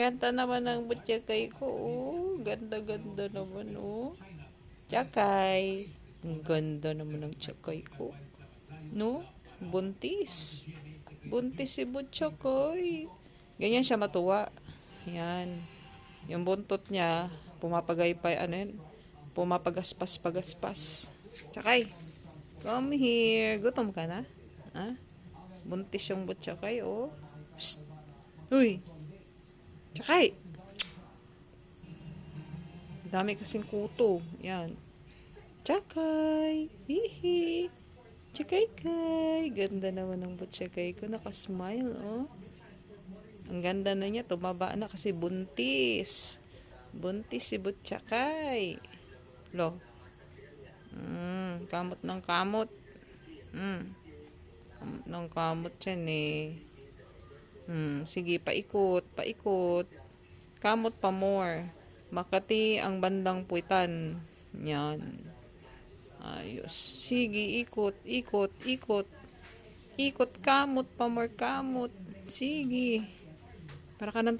Ganda naman ang butyakay ko, oh. Ganda-ganda naman, oh. Tsakay. Ang ganda naman ng tsakay ko. No? Buntis. Buntis si Butchokoy. Ganyan siya matuwa. Yan. Yung buntot niya, pumapagaypay, ano yun? Pumapagaspas-pagaspas. Tsakay. Come here. Gutom ka na? Ha? Buntis yung Butchokoy, oh. Psst. Uy. Tsakay. Dami kasing kuto. Yan. Tsakay. Hihi. Tsakay kay. Ganda naman ng butsyakay ko. Nakasmile, oh. Ang ganda na niya. Tumaba na kasi buntis. Buntis si butsyakay. Lo. Mm, kamot ng kamot. Mm. Kamot ng kamot yan eh. Hmm, sige, paikot, paikot. Kamot pa more. Makati ang bandang puwitan. Yan. Ayos. Sige, ikot, ikot, ikot. Ikot, kamot pa more, kamot. Sige. Para ka ng